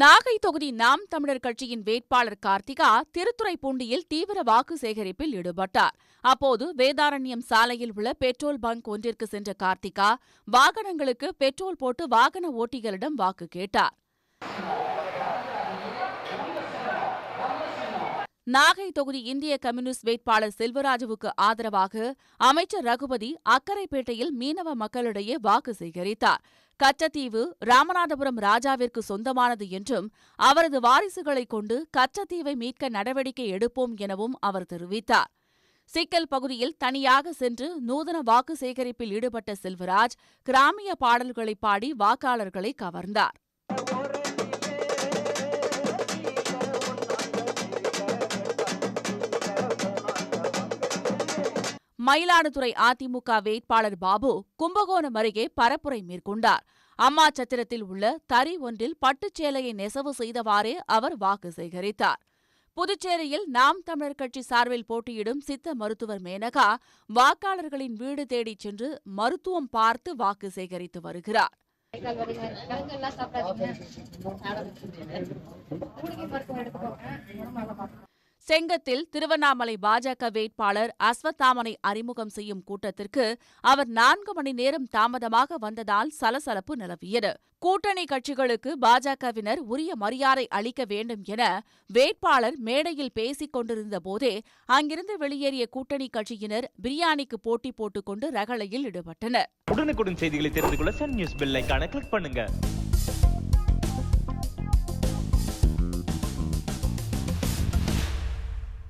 நாகை தொகுதி நாம் தமிழர் கட்சியின் வேட்பாளர் கார்த்திகா திருத்துறைப்பூண்டியில் தீவிர வாக்கு சேகரிப்பில் ஈடுபட்டார். அப்போது வேதாரண்யம் சாலையில் உள்ள பெட்ரோல் பங்க் ஒன்றிற்கு சென்ற கார்த்திகா வாகனங்களுக்கு பெட்ரோல் போட்டு வாகன ஓட்டிகளிடம் வாக்கு கேட்டார். நாகை தொகுதி இந்திய கம்யூனிஸ்ட் வேட்பாளர் செல்வராஜுவுக்கு ஆதரவாக அமைச்சர் ரகுபதி அக்கரைப்பேட்டையில் மீனவ மக்களிடையே வாக்கு சேகரித்தார். கச்சத்தீவு ராமநாதபுரம் ராஜாவிற்கு சொந்தமானது என்றும் அவரது வாரிசுகளைக் கொண்டு கச்சத்தீவை மீட்க நடவடிக்கை எடுப்போம் எனவும் அவர் தெரிவித்தார். சிக்கல் பகுதியில் தனியாக சென்று நூதன வாக்கு சேகரிப்பில் ஈடுபட்ட செல்வராஜ் கிராமிய பாடல்களை பாடி வாக்காளர்களை கவர்ந்தார். மயிலாடுதுறை அதிமுக வேட்பாளர் பாபு கும்பகோணம் அருகே பரப்புரை மேற்கொண்டார். அம்மா சத்திரத்தில் உள்ள தறி ஒன்றில் பட்டுச்சேலையை நெசவு செய்தவாறே அவர் வாக்கு சேகரித்தார். புதுச்சேரியில் நாம் தமிழர் கட்சி சார்பில் போட்டியிடும் சித்த மருத்துவர் மேனகா வாக்காளர்களின் வீடு தேடிச் சென்று மருத்துவம் பார்த்து வாக்கு சேகரித்து வருகிறார். செங்கத்தில் திருவண்ணாமலை பாஜக வேட்பாளர் அஸ்வத்தாமனை அறிமுகம் செய்யும் கூட்டத்திற்கு அவர் நான்கு மணி நேரம் தாமதமாக வந்ததால் சலசலப்பு நிலவியது. கூட்டணி கட்சிகளுக்கு பாஜகவினர் உரிய மரியாதை அளிக்க வேண்டும் என வேட்பாளர் மேடையில் பேசிக் கொண்டிருந்த போதே அங்கிருந்து வெளியேறிய கூட்டணி கட்சியினர் பிரியாணிக்கு போட்டி போட்டுக்கொண்டு ரகளையில் ஈடுபட்டனர். உடனுக்குடன் செய்திகளை தெரிந்து கொள்ள சன் நியூஸ் பெல் கிளிக் பண்ணுங்க.